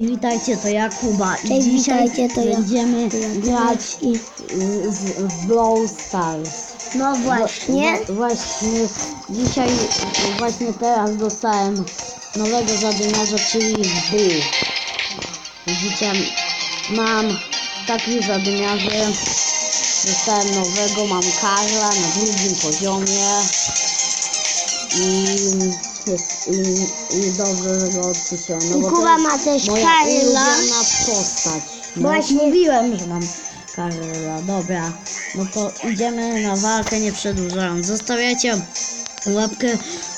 Witajcie, to Jakuba i Cześć, dzisiaj witajcie, to ja- będziemy ja- grać i- z, w Brawl Stars. No właśnie. Właśnie dzisiaj, właśnie teraz dostałem nowego zadymiarza, czyli Bull. Widzicie, mam taki zadymiarze. Dostałem nowego, mam Karla na drugim poziomie. I, jest, i, i dobrze, że go odczytałem. No I bo to Kuba jest ma też moja Karla. ulubiona postać. No Właśnie- mówiłem, że mam Karla. Dobra, no to idziemy na walkę, nie przedłużając. Zostawiajcie łapkę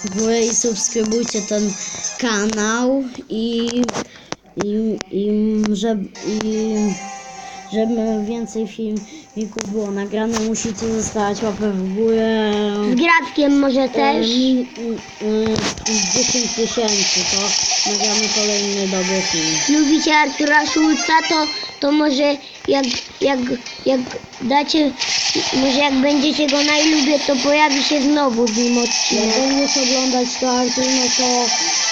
w górę i subskrybujcie ten kanał i, i, i, żeby, i żeby więcej filmików było nagrane, musicie zostawiać łapę w górę. Z gratkiem może też. E, mi- y, y, 10 tysięcy, to nagramy kolejny dobry film. Lubicie Artura Szulca, to, to może jak, jak, jak dacie, może jak będziecie go najlubię, to pojawi się znowu z nim Jak odcinek. będziesz oglądać to Artur, no to,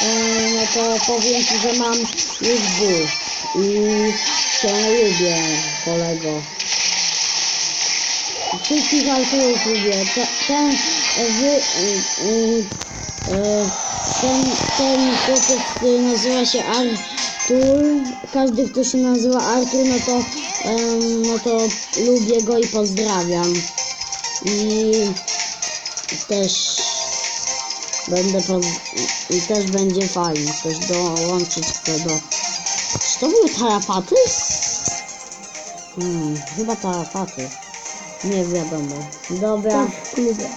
e, no to powiem Ci, że mam już ból i się lubię kolego. Wszystkich Arturów lubię. Te- Ten, wy, e, e, e, ten, ten chłopiec, który nazywa się Artur, każdy kto się nazywa Artur, no to, no to lubię go i pozdrawiam. I też będę poz... i też będzie fajnie też dołączyć do czy to były tarapaty? Hmm, chyba tarapaty nie wiadomo dobra To w klubie.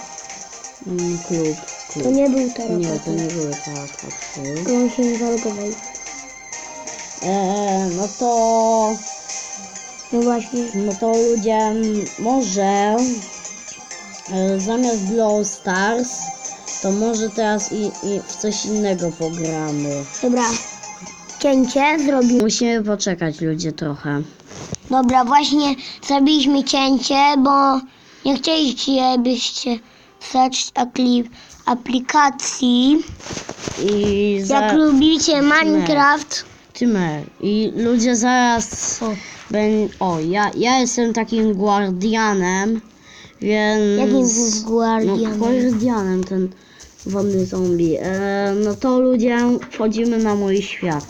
mm, klub, klub. To nie był nie, teraz. to nie były tarapaty On się zalogował. eee, no to No właśnie. no to ludzie mm, może e, zamiast Blow Stars to może teraz i, i w coś innego pogramy. Dobra. Cięcie zrobimy. Musimy poczekać ludzie trochę. Dobra, właśnie zrobiliśmy cięcie, bo nie chcieliście, byście stać akli- aplikacji. I za... Jak lubicie Minecraft, Tymer. I ludzie zaraz. O, ja, ja jestem takim guardianem, więc... jakim jest No, Guardian? guardianem ten wodny zombie. E, no to ludzie wchodzimy na mój świat.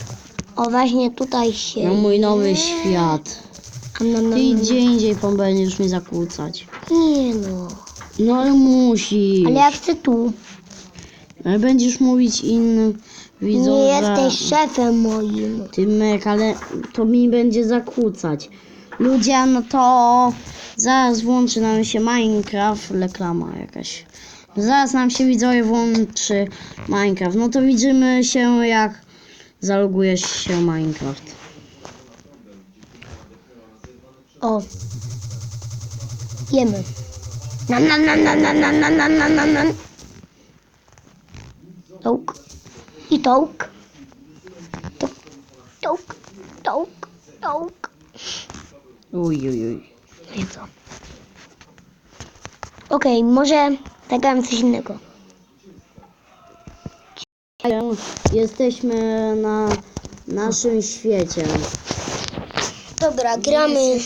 O, właśnie tutaj się. Na mój nowy świat. No, no, Ty no. gdzie indziej pan będziesz mi zakłócać. Nie no. No ale musisz. Ale ja chcę tu. Ale będziesz mówić innym widzom, Nie że... jesteś szefem moim. Tymek, ale to mi będzie zakłócać. Ludzie, no to zaraz włączy nam się Minecraft, reklama jakaś. Zaraz nam się widzowie włączy Minecraft. No to widzimy się jak zaloguje się Minecraft. O. Jemy. Nam, nam, nam, nam, nam, nam, nam, nam, nam, nam, nam. Tołk. I tołk. Tołk, tołk, tołk, tołk. Uj, uj, uj. No i co? Okej, może Nagrałem coś innego. Jesteśmy na naszym świecie. Dobra, gramy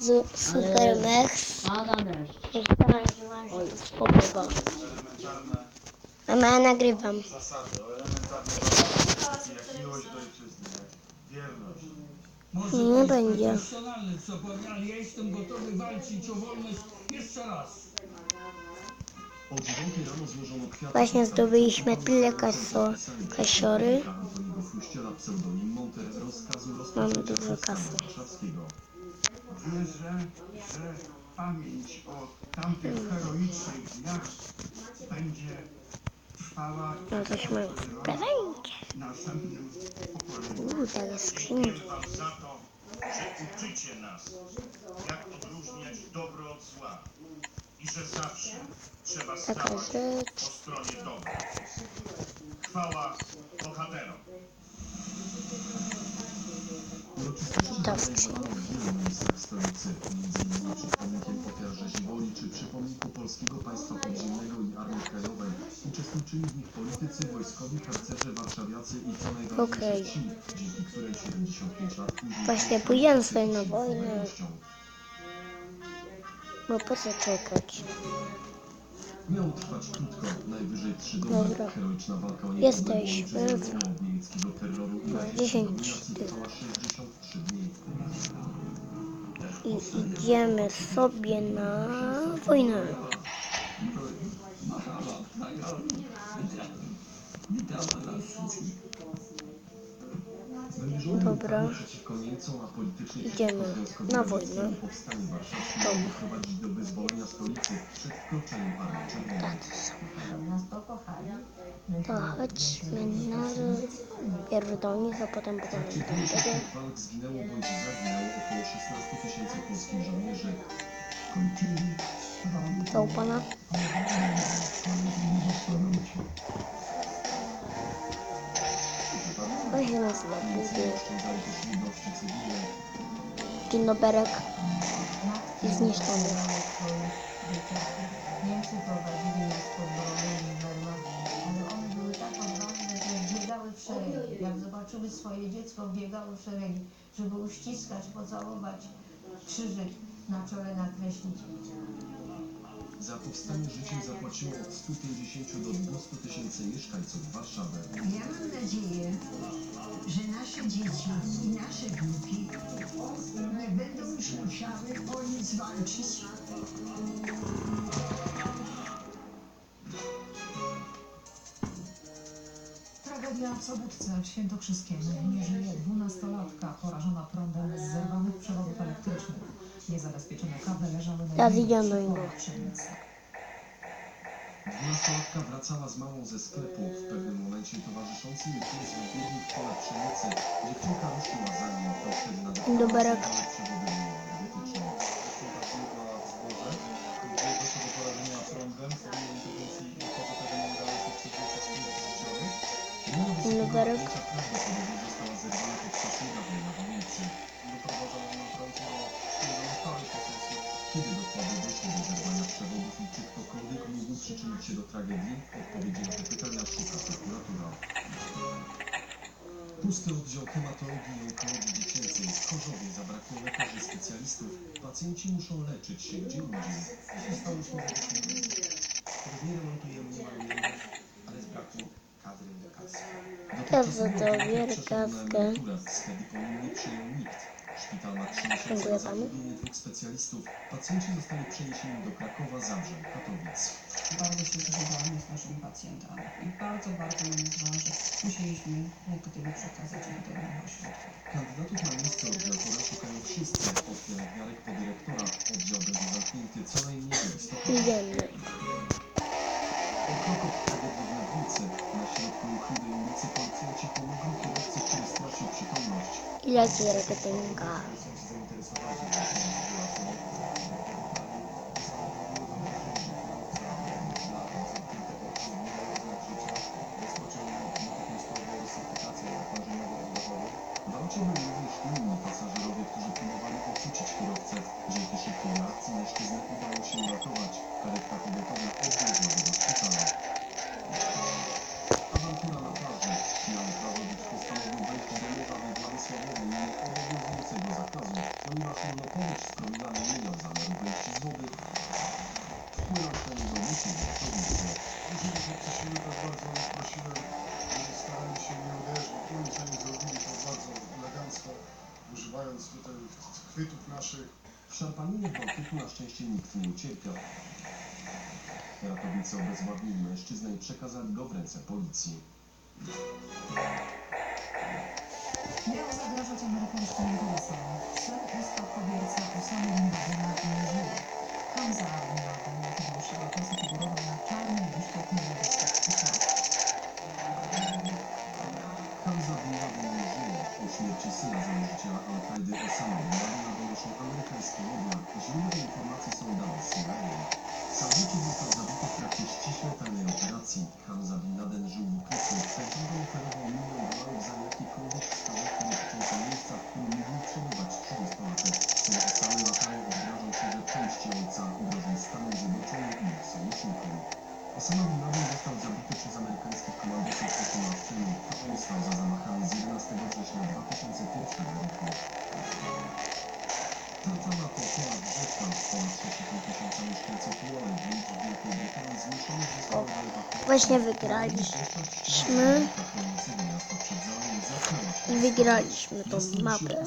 z Super Mech. A ja nagrywam. Zasady o do ojczyzny, wierność. Nie będzie. co powiedzieli, ja jestem gotowy walczyć o wolność jeszcze raz. Od dziewiątej rano złożono kwiaty Właśnie zdobyliśmy tyle kaso, kasiory. Mamy dużo kasy. Wierzę, że pamięć o tamtych heroicznych dniach będzie No coś mamy w prezencie. Uuu, teraz skrzynki. wam za to, że uczycie nas, jak odróżniać dobro od zła i że zawsze trzeba Taka stawać rzecz. po stronie dobra. Chwała bohaterom. To skrzynka. Przy pomniku Polskiego Państwa Podziemnego i Armii Krajowej. Uczestniczyli w nich politycy, wojskowi, harcerze, warszawiacy i co najważniejsze Okej. ci, dzięki którym 75 lat później... Właśnie pójdziemy sobie na wojnę. Bo po co czekać? Miało trwać krótko, najwyżej trzy Dobra. doby. Heroiczna walka o niepodległość od niemieckiego terroru i No, radzieckiej 10 dominacji trwała 63 dni. I idziemy sobie na wojnę. Dobra. Idziemy na wojnę. Powstanie To chodźmy na pierdolnik, a potem szybkich walk zginęło bądź zaginęło około 16 tysięcy polskich żołnierzy. To u pana? To się. Dzień doberek. I zniszczony. Niemcy prowadzili zobaczyły swoje dziecko, biegały w szeregi, żeby uściskać, pocałować, krzyżyk na czole nakreślić. Za powstanie życiem zapłaciło od 150 do 200 tysięcy mieszkańców Warszawy. Ja mam nadzieję, że nasze dzieci i nasze wnuki nie będą już musiały o nic walczyć. Tragedia w Sobótce Świętokrzyskiem. Nie żyje dwunastolatka porażona prądem z zerwanych przewodów elektrycznych. Niezabezpieczone kable leżały na niego. polach pszenicy. Dwunastolatka wracała z mamą ze sklepu. W pewnym momencie towarzyszący jej pies wybiegł w pole pszenicy. Dziewczynka ruszyła za nim. To wtedy na Doberek. przewody energetyczne. Posesji. Kiedy dokładnie doszło do zerwania przewodów i czy ktokolwiek mógł przyczynić się do tragedii? Odpowiedzi na te pytania szuka prokuratura. Pusty oddział hematologii i onkologii dziecięcej w Chorzowie zabrakło lekarzy specjalistów. Pacjenci muszą leczyć się gdzie indziej. Zostałyśmy zatrudnieni. Nie remontujemy, nie malujemy, ale. Z Medipolin Szpital ma trzy miesiące Dziękuję panu. zatrudnienie dwóch specjalistów. Pacjenci zostali przeniesieni do Krakowa, Zabrze, Katowic. Bardzo się zgadzamy z naszymi pacjentami. I bardzo, bardzo nam zależy. Musieliśmy gdyby przekazać im do ośrodka. Kandydatów na miejsce oddziałkora szukają wszyscy. Od pielęgniarek po dyrektora. Oddział będzie zamknięty co najmniej do listopada. Idziemy. Ile pierdolnika? Policjanci zainteresowali się tą sytuacją. Walczyli również inni pasażerowie, którzy próbowali ocucić kierowcę. Dzięki szybkiej reakcji mężczyznę udało się uratować. Karetka pogotowa używając tutaj chwytów naszych. W szarpaninie Bałtyku na szczęście nikt nie ucierpiał. Ratownicy obezwładnili mężczyznę i przekazali go w ręce policji. Dawid został zabity przez amerykańskich komandosów wykonawczymi, którzy ustał za zamachami z 11 września 2001 roku. W Polsce mieszkańców w Właśnie wygraliśmy. I wygraliśmy tą mapę.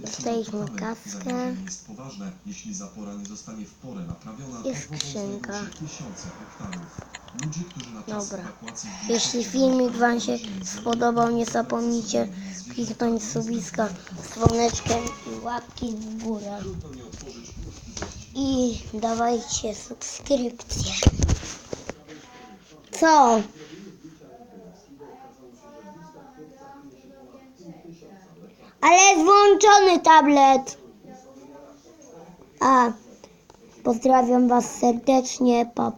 Dostaliśmy kaskę. Jest jeśli zapora nie zostanie w porę naprawiona, jest skrzynka. Dobra. Jeśli filmik Wam się spodobał, nie zapomnijcie kliknąć subskrypcji subiska z dzwoneczkiem i łapki w górę. I dawajcie subskrypcję. Co? Ale jest włączony tablet. A, pozdrawiam Was serdecznie, papa.